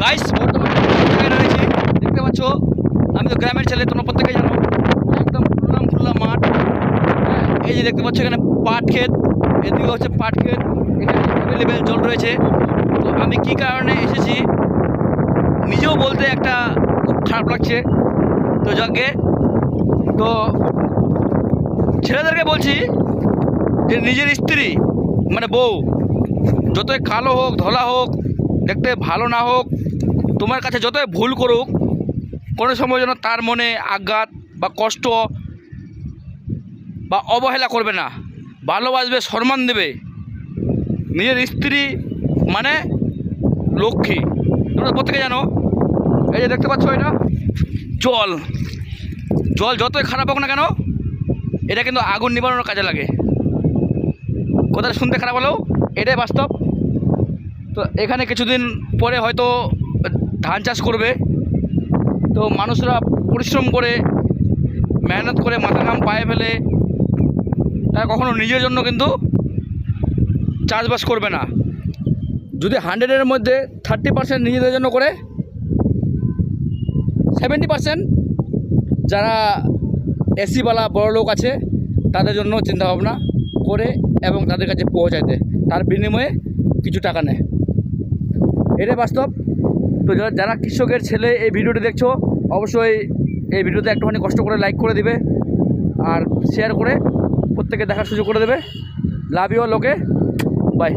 Guys বর্তমানে রয়েছি। দেখতে পাচ্ছ? আমি তো গ্রামের ছেলে তোমরা প্রত্যেকে জানো। একদম খুললাম খুললাম মাঠ। হ্যাঁ, এই যে দেখতে পাচ্ছ এখানে পাট ক্ষেত। এদিকে হচ্ছে পাট ক্ষেত। এখানে অ্যাভেলেবেল জল রয়েছে। তো আমি কি কারণে এসেছি? নিজেও বলতে একটা খুব খারাপ লাগছে। তো যাকে তো ছেলেদেরকে বলছি যে নিজের স্ত্রী মানে বউ যতই কালো হোক ধলা হোক দেখতে ভালো না হোক তোমার কাছে যতই ভুল করুক, কোনো সময় যেন তার মনে আঘাত বা কষ্ট বা অবহেলা করবে না। ভালোবাসবে, সম্মান দেবে। নিজের স্ত্রী মানে লক্ষ্মী। তোমরা প্রত্যেকে জানো, এই যে দেখতে পাচ্ছ এটা? জল। জল যতই খারাপ হোক না কেন, এটা কিন্তু আগুন নিবারণের কাজে লাগে। কথাটা শুনতে খারাপ হলেও এটাই বাস্তব। তো এখানে কিছুদিন পরে হয়তো ধান চাষ করবে। তো মানুষরা পরিশ্রম করে, মেহনত করে মাথা ঘাম পায়ে ফেলে, তারা কখনো নিজের জন্য কিন্তু চাষবাস করবে না। যদি হান্ড্রেডের মধ্যে থার্টি পার্সেন্ট নিজেদের জন্য করে সেভেন্টি পার্সেন্ট যারা এসিওয়ালা বড় লোক আছে, তাদের জন্য চিন্তাভাবনা করে এবং তাদের কাছে পৌঁছাইতে। তার বিনিময়ে কিছু টাকা নেয়। এটাই বাস্তব। তো যারা কৃষকের ছেলে এই ভিডিওটি দেখছ, অবশ্যই এই ভিডিওতে একটুখানি কষ্ট করে লাইক করে দিবে আর শেয়ার করে প্রত্যেকে দেখার সুযোগ করে দেবে। লাভ ইউ লোকে বাই